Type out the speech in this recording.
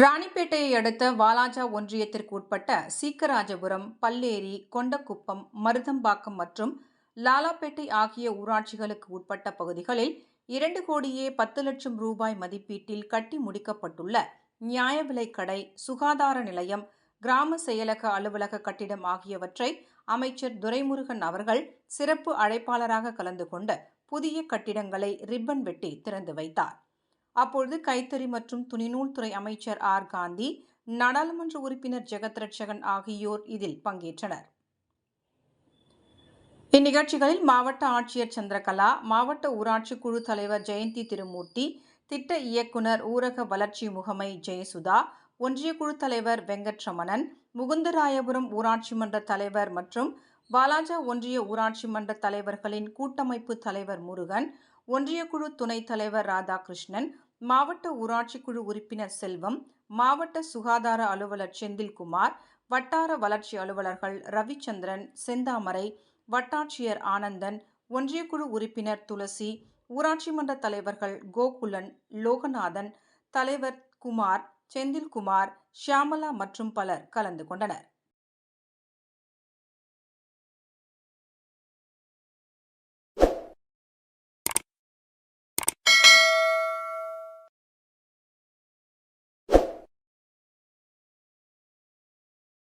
ராணிப்பேட்டையை அடுத்த வாலாஜா ஒன்றியத்திற்கு உட்பட்ட சீக்கராஜபுரம் பல்லேரி கொண்டக்குப்பம் மருதம்பாக்கம் மற்றும் லாலாப்பேட்டை ஆகிய ஊராட்சிகளுக்கு உட்பட்ட பகுதிகளில் இரண்டு கோடியே பத்து லட்சம் ரூபாய் மதிப்பீட்டில் கட்டி முடிக்கப்பட்டுள்ள நியாய விலைக் கடை சுகாதார நிலையம் கிராம செயலக அலுவலக கட்டிடம் ஆகியவற்றை அமைச்சர் துரைமுருகன் அவர்கள் சிறப்பு அழைப்பாளராக கலந்து கொண்டு புதிய கட்டிடங்களை ரிப்பன் வெட்டி திறந்து வைத்தார். அப்பொழுது கைத்தறி மற்றும் துணிநூல் துறை அமைச்சர் ஆர். காந்தி நாடாளுமன்ற உறுப்பினர் ஜெகத் ரட்சகன் ஆகியோர் இதில் பங்கேற்றனர். இந்நிகழ்ச்சிகளில் மாவட்ட ஆட்சியர் சந்திரகலா மாவட்ட ஊராட்சி குழு தலைவர் ஜெயந்தி திருமூர்த்தி திட்ட இயக்குனர் ஊரக வளர்ச்சி முகமை ஜெயசுதா ஒன்றிய குழு தலைவர் வெங்கட்ரமணன் முகுந்தராயபுரம் ஊராட்சி மன்ற தலைவர் மற்றும் வாலாஜா ஒன்றிய ஊராட்சி மன்ற தலைவர்களின் கூட்டமைப்பு தலைவர் முருகன் ஒன்றிய குழு துணைத் தலைவர் ராதாகிருஷ்ணன் மாவட்ட ஊராட்சி குழு உறுப்பினர் செல்வம் மாவட்ட சுகாதார அலுவலர் செந்தில்குமார் வட்டார வளர்ச்சி அலுவலர்கள் ரவிச்சந்திரன் செந்தாமரை வட்டாட்சியர் ஆனந்தன் ஒன்றிய குழு உறுப்பினர் துளசி ஊராட்சி மன்ற தலைவர்கள் கோகுலன் லோகநாதன் தலைவர் குமார் செந்தில்குமார் ஷியாமலா மற்றும் பலர் கலந்து கொண்டனர்.